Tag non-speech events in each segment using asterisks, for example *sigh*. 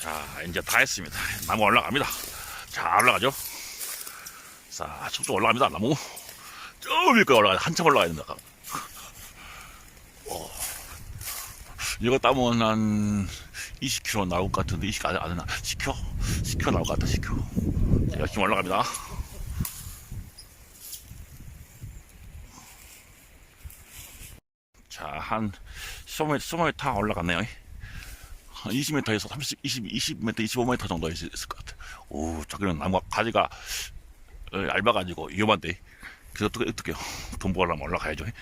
자, 이제 다 했습니다. 나무 올라갑니다. 자, 올라가죠. 자, 쭉쭉 올라갑니다. 나무. 저 위까지 올라가야 한참 올라가야 된다. 오. 이거 따면 한 20km 나올 것 같은데, 20km 안, 안 되나? 10km? 10km 나올 것 같다, 10km. 자, 열심히 올라갑니다. 자, 한 15m, 15m 올라갔네요. 한 20m에서 30, 20, 20m, 25m 정도 있- 있을 것 같아. 오, 저기는 나무 가지가 어, 얇아가지고 위험한데. 그래서 어떻게, 어떻게요? 돈 벌려면 올라가야죠. *laughs*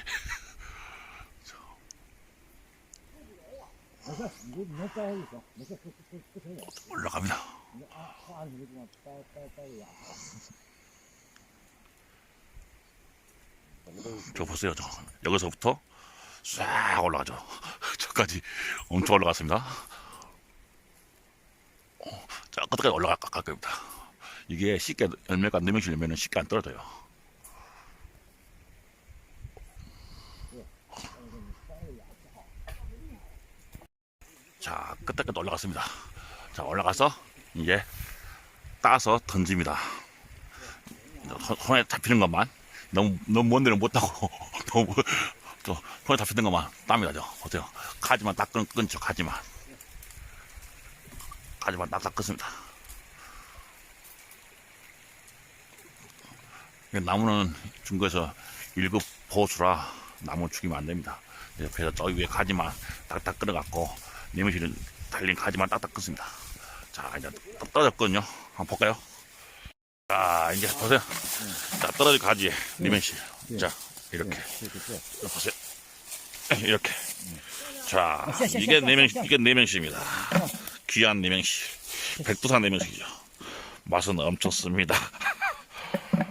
올라갑니다. 저 보세요, 저. 여기서부터 싹 올라가죠. *laughs* 저까지 엄청 올라갔습니다. 끝까지 올라갈 겁니다. 이게 쉽게 열매가 네 명씩 열매는 쉽게 안 떨어져요. 자, 끝까지 올라갔습니다. 자, 올라가서 이제 따서 던집니다. 손- 손에 잡히는 것만 너무 너무 먼 데는 못 따고 *laughs* 너무 저 손에 잡히는 것만 땀이다 죠 보세요. 가지만 딱 끊, 끊죠. 가지만 가지만 딱딱 끊습니다. 이 나무는 중국에서 1급 보수라 나무 죽이면 안 됩니다. 그래서 저 위에 가지만 딱딱 끊어갖고 내무실은 달린 가지만 딱딱 끊습니다. 자 이제 또 떨어졌거든요. 한번 볼까요? 자 이제 보세요. 자 떨어진 가지 리멘씨. 자 이렇게 보세요. *laughs* 이렇게. 자 이게 네명씩 이게 네명씩입니다. 귀한 네명씩. 백두산 네명씩이죠. 맛은 엄청 씁니다.